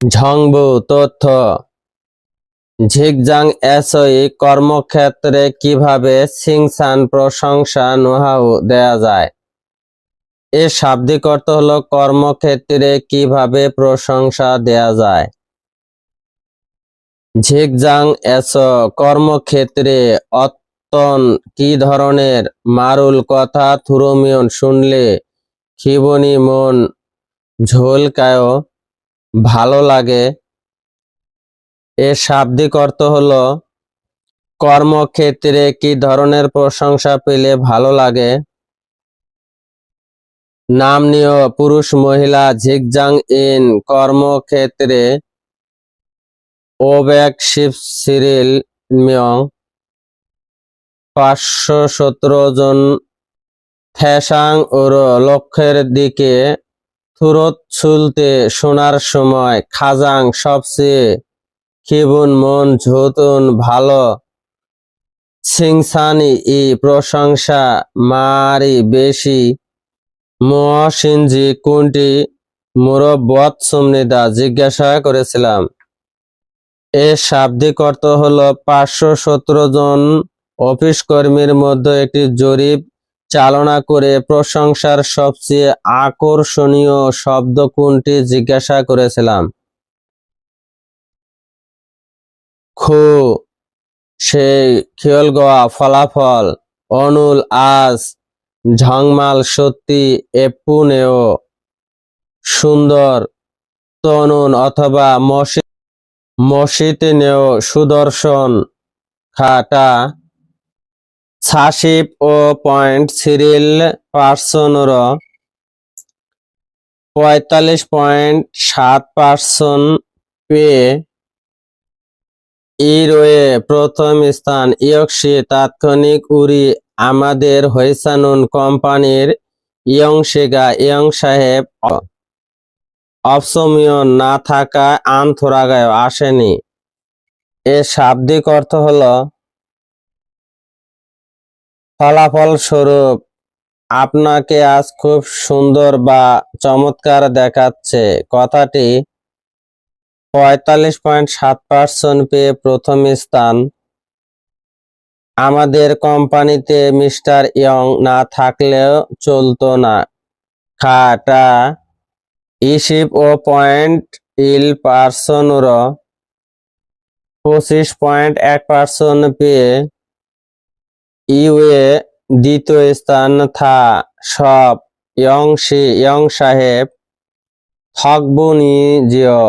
ঝংবু, তথ্য। ঝিকজাং এসই কর্মক্ষেত্রে কীভাবে সিংসান প্রশংসা নোহাউ দেয়া যায়? এর শাব্দিক অর্থ হলো কর্মক্ষেত্রে কীভাবে প্রশংসা দেয়া যায়। ঝিকজাং এস কর্মক্ষেত্রে অত্যন কি ধরনের? মারুল কথা থুরমিয়ন শুনলে খিবনি মন ঝোলকায়। ভালো লাগে। এর শাব্দিক অর্থ হলো, কর্মক্ষেত্রে কি ধরনের প্রশংসা পেলে ভালো লাগে? নাম নামনীয় পুরুষ, মহিলা ঝিকজাং ইন, কর্মক্ষেত্রে। ওবেক, শিব, সিরিল, মিয়ং। পাঁচশো সতেরো জন থ্যাসাং ওর লক্ষ্যের দিকে থুরত ছুলতে শোনার সময় খাজাং সবচেয়ে খিবুন মন ঝুতুন ভালো। সিংসানি ই প্রশংসা মারি বেশি। মহাসিনজি কোনটি মুরব্বত সুমনিদা জিজ্ঞাসা করেছিলাম। এর শাব্দিক অর্থ হলো পাঁচশো সতেরো জন অফিস কর্মীর মধ্যে একটি জরিপ চালনা করে প্রশংসার সবচেয়ে আকর্ষণীয় শব্দ কোনটি জিজ্ঞাসা করেছিলাম? খু সেই খিয়লগোয়া ফলাফল, অনুল আজ, ঝংমাল সত্যি এপুনেও সুন্দর, তনুন অথবা মসি মসিতিনেও সুদর্শন, খাটা ছাশিপ ও পয়েন্ট সিরিল পার্সনর পঁয়তাল্লিশ পয়েন্ট সাত পার্সন পেয়ে ইরোয়ে প্রথম স্থান। ইয়ক্সি তাৎক্ষণিক উরি আমাদের হৈসানুন কোম্পানির ইয়ং শেগা ইয়ং সাহেব অপশমিয়ন না থাকায় আনথোরাগায় আসেনি। এর শাব্দিক অর্থ হলো ফলাফল স্বরূপ আপনাকে আজ খুব সুন্দর বা চমৎকার দেখাচ্ছে। কথাটি পঁয়তাল্লিশ পয়েন্ট সাত পার্সেন্ট পেয়ে প্রথম স্থান। আমাদের কোম্পানিতে মিস্টার ইয়ং না থাকলেও চলতো না। খাটা ইশিপ ও পয়েন্ট ইল পার্সনর পঁচিশ পয়েন্ট এক পার্সেন্ট পেয়ে ইউএ দ্বিতীয় স্থান থা সব ইয়ং শি ইয়ং সাহেব থকবুনি জিও।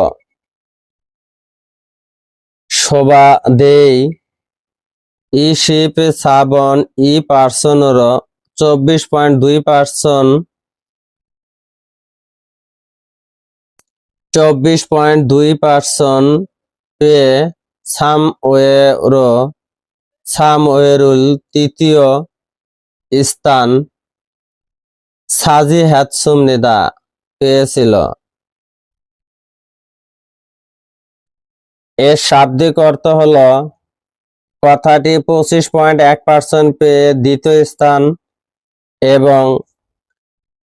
শোভা দেই। ই শিপ সাবন ই পার্সনর চব্বিশ পয়েন্ট দুই পার্সন। চব্বিশ পয়েন্ট দুই পার্সন। পেয়ে সাম ওয়ের সাম ওয়েরুল তৃতীয় স্থান সাজি হ্যাতসুম নেদা পেয়েছিল। এর শাব্দিক অর্থ হলো, কথাটি পঁচিশ পয়েন্ট এক পার্সেন্ট পেয়ে দ্বিতীয় স্থান এবং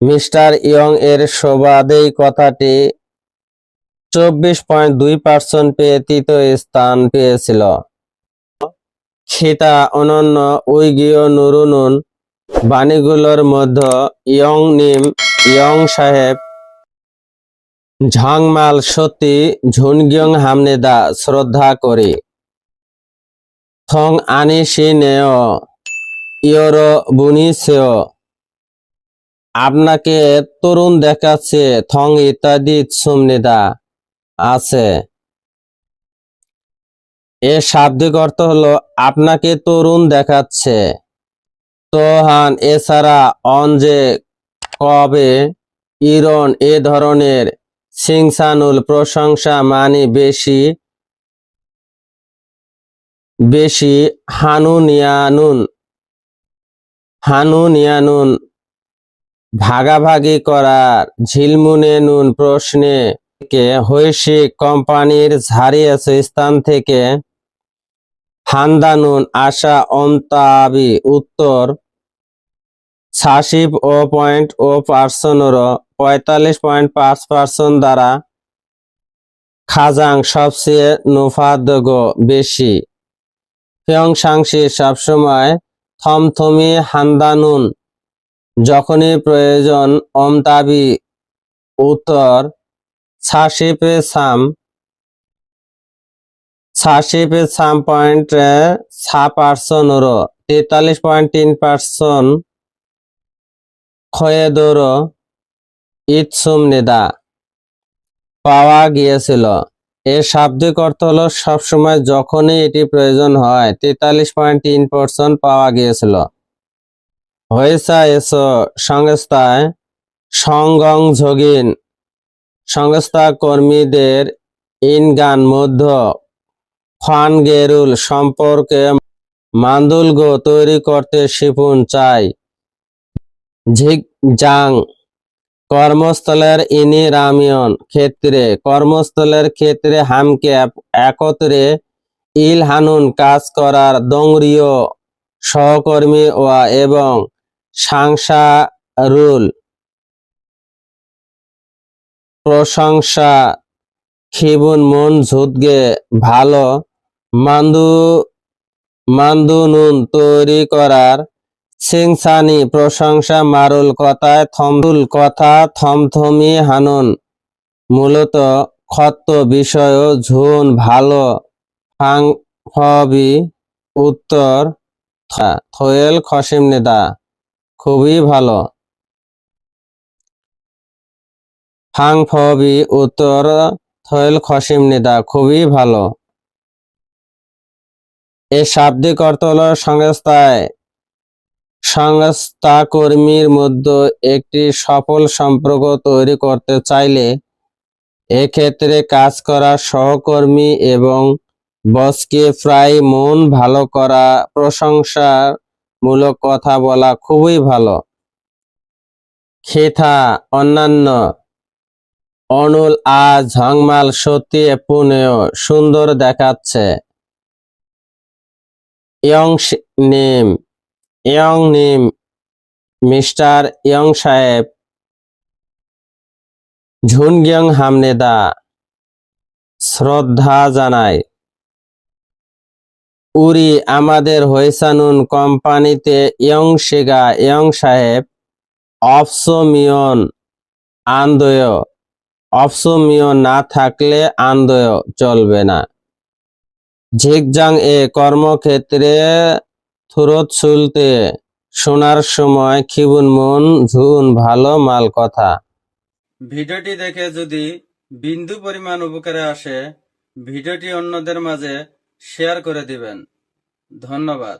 মিস্টার ইয়ং এর শোভাদেই কথাটি চব্বিশ পয়েন্ট দুই পার্সেন্ট পেয়ে তৃতীয় স্থান পেয়েছিল। খিতা অনন্য, উইগীয়, নুরুনুন, বাণীগুলোর মধ্যে ইয়ং নিম ইয়ং সাহেব ঝংমাল, সতী, ঝুনগিয়ং, হামনেদা, শ্রদ্ধা করি। থং আনি সিনেও ইয়র বুনি সেও আপনাকে তরুণ দেখাচ্ছে, থং ইত্যাদি সুমনেদা আছে। এর শাব্দিক অর্থ হলো, আপনাকে তরুণ দেখাচ্ছে। তোহান এছাড়া অনজে কবে, ইরন, এ ধরনের সিংসানুল প্রশংসা মানে বেশি বেশি হানুনিয়ানুন হানুনিয়ানুন ভাগাভাগি করার ঝিলমুনে নুন প্রশ্নে কে হৈশিক কোম্পানির ঝাড়িয়েছে স্থান থেকে হান্দানুন, আশা, অন্তাবি, উত্তর ছাশিব ও পয়েন্ট ও পার্সনর পঁয়তাল্লিশ পয়েন্ট পাঁচ পার্সেন্ট দ্বারা খাজাং সবচেয়ে নুফাদগ বেশি। ফিয়ংসাংশি সবসময় থমথমি হান্দানুন, যখনই প্রয়োজন অমতাবি উত্তর ছাশিপে সাম ছাশিপে সাম পয়েন্ট ছা পার্সন তেতাল্লিশ পয়েন্ট তিন পার্সন খয়েদোর ইৎসুম নেদা। পাওয়া গিয়েছিল। এর শাব্দিক অর্থ হলো সবসময় যখনই এটি প্রয়োজন হয়, তেতাল্লিশ পয়েন্ট তিন পার্সেন্ট পাওয়া গিয়েছিল। হয়েছা এসো সংস্থায় সংগং ঝগিন সংস্থা কর্মীদের ইনগান মধ্য ফান গেরুল সম্পর্কে মান্দুলগো তৈরি করতে শিপুন চাই। ঝিক জাং। কর্মস্থলের ইনি রামিয়ন ক্ষেত্রে, কর্মস্থলের ক্ষেত্রে হামকে একত্রে ইল হানুন কাজ করার দংরিয় সহকর্মী ওয়া এবং সাংসা রুল প্রশংসা খিবুন মন ঝুদগে ভালো মান্দু মান্দুনুন তৈরি করার সিংসানি প্রশংসা মারুল কথায় থমদুল কথা থমথমি হানুন। মূলত ক্ষত বিষয় ঝুন ভালো ফবি উত্তর থোয়েল খসিম নেদা, খুবই ভালো। ফাং ফবি উত্তর থয়েল খসিম নেদা, খুবই ভালো। এর শাব্দিক অর্থ হলো সংস্থায়। সংস্থা কর্মীর মধ্যে একটি সফল সম্পর্ক তৈরি করতে চাইলে এক্ষেত্রে কাজ করা সহকর্মী এবং বসকে প্রায় মন ভালো করা প্রশংসার মূলক কথা বলা খুবই ভালো। খেথা, অন্যান্য। অনুল আজ ঝংমাল সত্যি পুনেও সুন্দর দেখাচ্ছে। ইয়ং নেম ইয়ং নেম মিস্টার ইয়ং সাহেব ঝুনগিয়ং হামনেদা শ্রদ্ধা জানায় উরি আমাদের হইসানুন কোম্পানিতে ইয়ং সেগা ইয়ং সাহেব অপসমিয়ন আন্দয় অপসমিয়ন না থাকলে আন্দয় চলবে না ঝিকজাং এ কর্মক্ষেত্রে থুরত চুলতে শোনার সময় খিবুন মন, ঝুন ভালো মাল কথা। ভিডিওটি দেখে যদি বিন্দু পরিমাণ উপকারে আসে, ভিডিওটি অন্যদের মাঝে শেয়ার করে দিবেন। ধন্যবাদ।